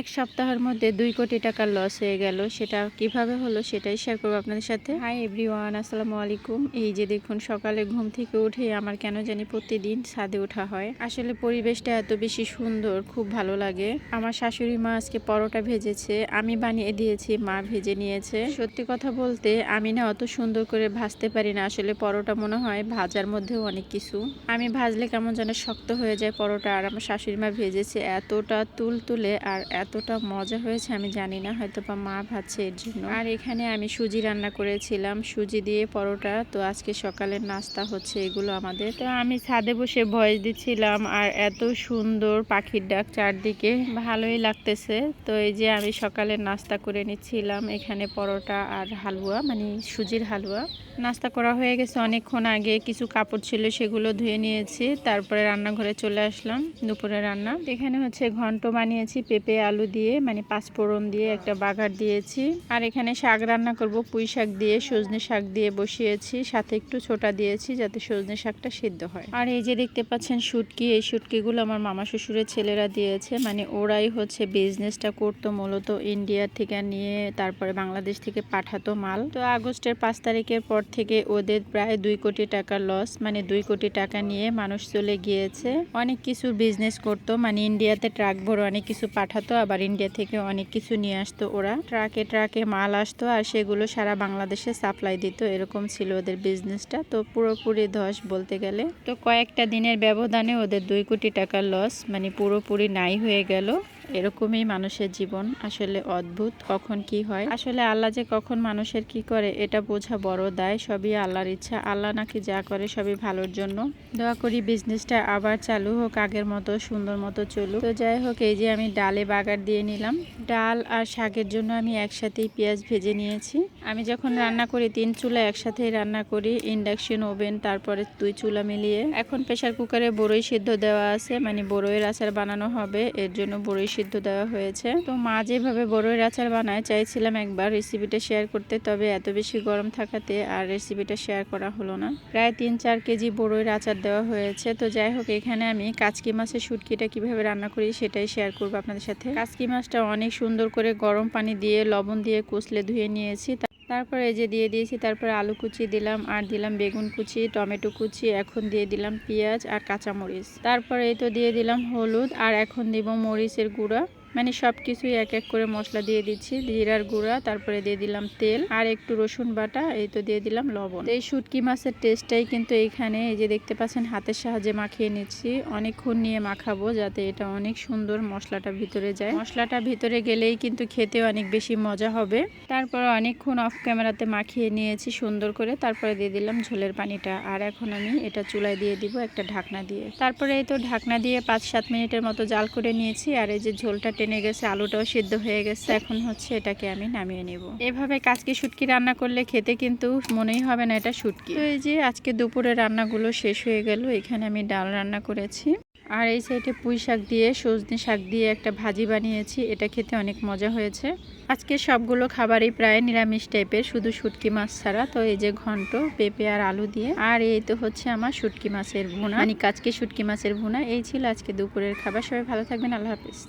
এক সপ্তাহের মধ্যে দুই কোটি টাকার লস হয়ে গেল। সেটা কীভাবে হলো সেটাই শেয়ার করব আপনাদের সাথে। হাই এভরিওয়ান আসসালামু আলাইকুম। এই যে দেখুন, সকালে ঘুম থেকে উঠে আমার কেন জানি প্রতিদিন ছাদে ওঠা হয়। আসলে পরিবেশটা এত বেশি সুন্দর, খুব ভালো লাগে। আমার শাশুড়ি মা আজকে পরোটা ভেজেছে, আমি বানিয়ে দিয়েছি, মা ভেজে নিয়েছে। সত্যি কথা বলতে, আমি না অত সুন্দর করে ভাজতে পারি না। আসলে পরোটা মনে হয় ভাজার মধ্যেও অনেক কিছু। আমি ভাজলে কেমন যেন শক্ত হয়ে যায় পরোটা, আর আমার শাশুড়ি মা ভেজেছে এতটা তুল তুলে আর এতটা মজা হয়েছে আমি জানি না হয়তো বা মা ভাবছে এর জন্য। আর এখানে আমি সুজি রান্না করেছিলাম, সুজি দিয়ে পরোটা, তো আজকে সকালের নাস্তা হচ্ছে এগুলো আমাদের। তো আমি ছাদে বসে ভয়েস দিচ্ছিলাম, আর এত সুন্দর পাখির ডাক চারদিকে, ভালোই লাগতেছে। তো এই যে আমি সকালের নাস্তা করে নিচ্ছিলাম, এখানে পরোটা আর হালুয়া মানে সুজির হালুয়া। নাস্তা করা হয়ে গেছে অনেকক্ষণ আগে, কিছু কাপড় ছিল সেগুলো ধুয়ে নিয়েছি, তারপরে রান্নাঘরে চলে আসলাম, দুপুরে রান্না। এখানে হচ্ছে ঘন্ট বানিয়েছি, পেঁপে আলু দিয়ে মানে পাঁচফোড়ন দিয়ে একটা বাঘার দিয়েছি। আর এখানে শাক রান্না করব, পুঁই শাক দিয়ে, সজনে শাক দিয়ে বসিয়েছি। সাথে একটু ছোটা দিয়েছি যাতে সজনে শাকটা সিদ্ধ হয়। আর এই যে দেখতে পাচ্ছেন শুটকি, এই শুটকিগুলো আমার মামা শ্বশুরের ছেলেরা দিয়েছে। মানে ওরাই হচ্ছে বিজনেসটা করতো, মূলত ইন্ডিয়া থেকে নিয়ে তারপরে বাংলাদেশ থেকে পাঠাতো মাল। তো আগস্টের পাঁচ তারিখের পর থেকে ওদের প্রায় দুই কোটি টাকার লস মানে দুই কোটি টাকা নিয়ে মানুষ চলে গিয়েছে। অনেক কিছু বিজনেস করতো মানে ইন্ডিয়াতে ট্রাক ভরে অনেক কিছু পাঠাতো। আবার ইন্ডিয়া থেকে অনেক কিছু নিয়ে আসতো ওরা। ট্রাকে ট্রাকে মাল আসতো আর সেগুলো সারা বাংলাদেশে সাপ্লাই দিত। এরকম ছিল ওদের বিজনেসটা তো পুরোপুরি ধস বলতে গেলে। তো কয়েকটা দিনের ব্যবধানে ওদের দুই কোটি টাকার লস মানে পুরোপুরি নাই হয়ে গেল। এরকমই মানুষের জীবন। আসলে অদ্ভুত, কখন কি হয়? আসলে আল্লাহ যে কখন মানুষের কি করে, এটা বোঝা বড় দায়। সবই আল্লাহর ইচ্ছা। আল্লাহ নাকি যা করে সবই ভালোর জন্য। দোয়া করি বিজনেসটা আবার চালু হোক, আগের মতো, সুন্দর মতো চলুক। তো যাই হোক, এই যে আমি ডালে বাগার দিয়ে নিলাম। ডাল আর শাকের জন্য আমি একসাথেই পেঁয়াজ ভেজে নিয়েছি। আমি যখন রান্না করি, তিন চুলা একসাথেই রান্না করি। ইন্ডাকশন, ওভেন, তারপরে দুই চুলা মিলিয়ে। এখন প্রেশার কুকারে বড়ই সিদ্ধ দেওয়া আছে। মানে বড়ইয়ের আচার বানানো হবে। এর জন্য বড়ই দেওয়া হয়েছে। তো মা যেভাবে বড়ইয়ের আচার বানায়, চাইছিলাম একবার রেসিপিটা শেয়ার করতে, তবে এত বেশি গরম থাকাতে আর রেসিপিটা শেয়ার করা হলো না। প্রায় তিন চার কেজি বড়ইয়ের আচার দেওয়া হয়েছে। তো যাই হোক, এখানে আমি কাচকি মাছের শুটকিটা কীভাবে রান্না করি সেটাই শেয়ার করব আপনাদের সাথে। কাচকি মাছটা অনেক সুন্দর করে গরম পানি দিয়ে, লবণ দিয়ে কুচলে ধুয়ে নিয়েছি। তারপরে এই যে দিয়ে দিয়েছি, তারপরে আলু কুচি দিলাম, আর দিলাম বেগুন কুচি, টমেটো কুচি, এখন দিয়ে দিলাম পেঁয়াজ আর কাঁচামরিচ। তারপরে এই তো দিয়ে দিলাম হলুদ, আর এখন দিব মরিচের গুঁড়া। মানে সব কিছুই এক এক করে মশলা দিয়ে দিচ্ছি, জিরার গুঁড়া, তারপরে দিয়ে দিলাম তেল, আর একটু রসুন বাটা, এই তো দিয়ে দিলাম লবণ। এই শুটকি মাছের টেস্টটাই কিন্তু এইখানে এই যে দেখতে পাচ্ছেন, হাতের সাহায্যে মাখিয়ে নিচ্ছি। অনেকক্ষণ নিয়ে মাখাবো যাতে এটা অনেক সুন্দর মশলাটা ভিতরে যায়। মশলাটা ভিতরে গেলেই কিন্তু খেতে অনেক বেশি মজা হবে। তারপর অনেকক্ষণ অফ ক্যামেরাতে মাখিয়ে নিয়েছি সুন্দর করে। তারপরে দিয়ে দিলাম ঝোলের পানিটা। আর এখন আমি এটা চুলায় দিয়ে দিব একটা ঢাকনা দিয়ে। তারপরে এই তো ঢাকনা দিয়ে পাঁচ সাত মিনিটের মতো জাল করে নিয়েছি। আর এই যে ঝোলটা টেনে গেছে, আলুটাও সিদ্ধ হয়ে গেছে। এখন হচ্ছে এটাকে আমি নামিয়ে নেব। এভাবে কাজকে শুটকি রান্না করলে খেতে কিন্তু মনেই হবে না এটা শুটকি। তো এই যে আজকে দুপুরে রান্নাগুলো শেষ হয়ে গেল, এখানে আমি ডাল রান্না করেছি। আর এই সাইডে পুঁই শাক দিয়ে, সজনে শাক দিয়ে একটা ভাজি বানিয়েছি, এটা খেতে অনেক মজা হয়েছে। আজকে সবগুলো খাবারই প্রায় নিরামিষ টাইপের, শুধু শুটকি মাছ ছাড়া। তো এই যে ঘন্ট, পেঁপে আর আলু দিয়ে। আর এই তো হচ্ছে আমার শুটকি মাছের ভুনা। মানে কাজকে শুটকি মাছের ভুনা। এই ছিল আজকে দুপুরের খাবার। সবাই ভালো থাকবেন, আল্লাহ হাফিজ।